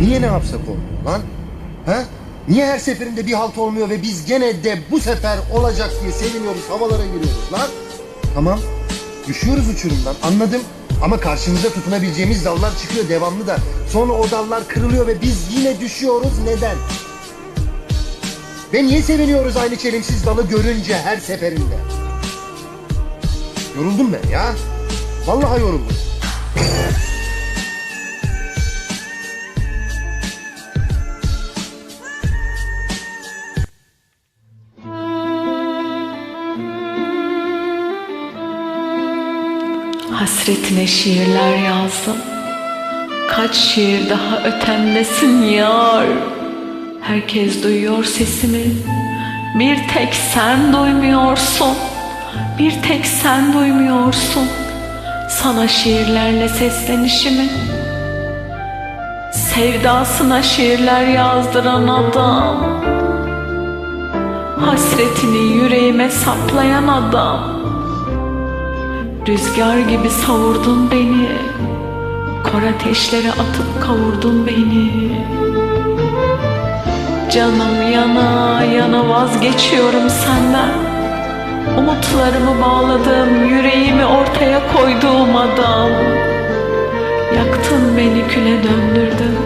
Niye ne yapsak olmuyor lan? Ha? Niye her seferinde bir halt olmuyor ve biz gene de bu sefer olacak diye seviniyoruz, havalara giriyoruz lan? Tamam, düşüyoruz uçurumdan anladım. Ama karşımıza tutunabileceğimiz dallar çıkıyor devamlı da. Sonra o dallar kırılıyor ve biz yine düşüyoruz. Neden? Ve niye seviniyoruz aynı çelimsiz dalı görünce her seferinde? Yoruldum ben ya. Vallahi yoruldum. Hasretine şiirler yazdım. Kaç şiir daha ötemdesin yar. Herkes duyuyor sesimi. Bir tek sen duymuyorsun. Bir tek sen duymuyorsun. Sana şiirlerle seslenişimi. Sevdasına şiirler yazdıran adam. Hasretini yüreğime saplayan adam. Rüzgar gibi savurdun beni. Kor ateşlere atıp kavurdun beni. Canım yana yana vazgeçiyorum senden. Umutlarımı bağladım yüreğimi ortaya koyduğum adam. Yaktın beni küle döndürdün.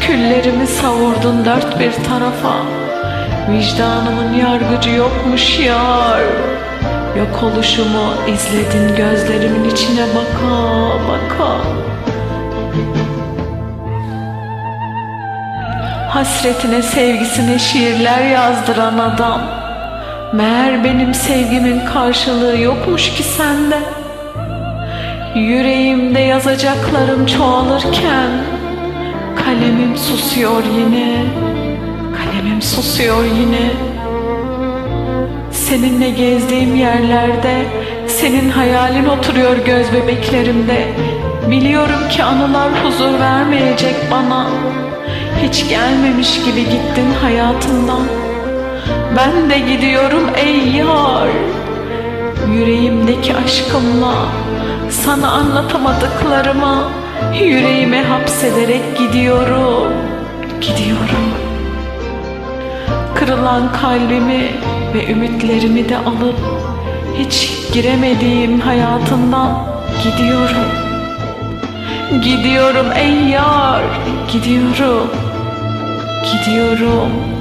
Küllerimi savurdun dört bir tarafa. Vicdanımın yargıcı yokmuş yar Yok oluşumu izledin gözlerimin içine baka baka. Hasretine sevgisine şiirler yazdıran adam. Meğer benim sevgimin karşılığı yokmuş ki sende. Yüreğimde yazacaklarım çoğalırken Kalemim susuyor yine Kalemim susuyor yine Seninle gezdiğim yerlerde senin hayalin oturuyor göz bebeklerimde. Biliyorum ki anılar huzur vermeyecek bana. Hiç gelmemiş gibi gittin hayatımdan. Ben de gidiyorum ey yar. Yüreğimdeki aşkımla sana anlatamadıklarımı yüreğime hapsederek gidiyorum. Gidiyorum. Kırılan kalbimi ve ümitlerimi de alıp hiç giremediğim hayatından gidiyorum. Gidiyorum ey yar, gidiyorum. Gidiyorum.